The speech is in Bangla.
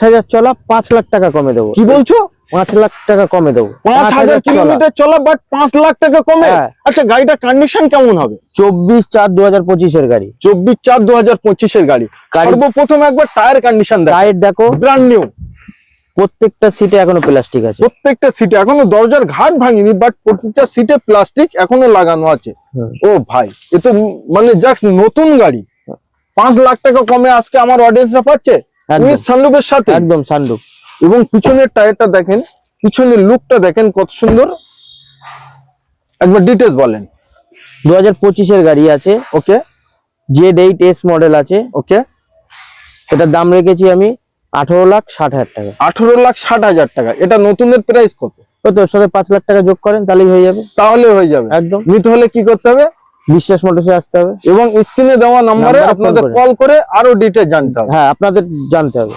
হাজার চলা পাঁচ লাখ টাকা কমে দেবো। কি বলছো? পাঁচ লাখ টাকা কমে দেবো। পাঁচ হাজার কিলোমিটার চলা বাট পাঁচ লাখ টাকা কমে? হ্যাঁ। আচ্ছা গাড়িটা কন্ডিশন কেমন হবে? চব্বিশ চার দু হাজার পঁচিশের গাড়ি। চব্বিশ চার দু হাজার পঁচিশের গাড়ি। সর্বপ্রথম একবার টায়ার কন্ডিশন টায়ার দেখো। ব্র্যান্ড নিউ প্রত্যেকটা সিটে এখনও প্লাস্টিক আছে। প্রত্যেকটা সিটে এখনও দরজার ঘাট ভাঙিনি বাট প্রত্যেকটা সিটে প্লাস্টিক এখনও লাগানো আছে। ও ভাই এ তো মানে জাস্ট নতুন গাড়ি। পাঁচ লাখ টাকা কমে আজকে আমার অডিয়েন্সরা পাচ্ছে? একদম। সানরুফের সাথে। একদম সানরুফ এবং পিছনের টায়ারটা দেখেন পিছনের লুকটা দেখেন কত সুন্দর। একবার ডিটেলস বলেন। দু হাজার পঁচিশের গাড়ি আছে। Okay. Z eight S model আছে। ওকে। এটার দাম রেখেছি আমি আঠারো লাখ ষাট হাজার টাকা। আঠারো লাখ ষাট হাজার টাকা। এটা নতুনের প্রাইস কত? তো তোর সাথে পাঁচ লাখ টাকা যোগ করেন তাহলেই হয়ে যাবে। তাহলে হয়ে যাবে। একদম। নিতে হলে কি করতে হবে? বিশ্বাস মোটরসে আসতে হবে। এবং স্ক্রিনে দেওয়া নাম্বারে নাম্বারে আপনাদের কল করে আরও ডিটেল জানতে হবে। হ্যাঁ আপনাদের জানতে হবে।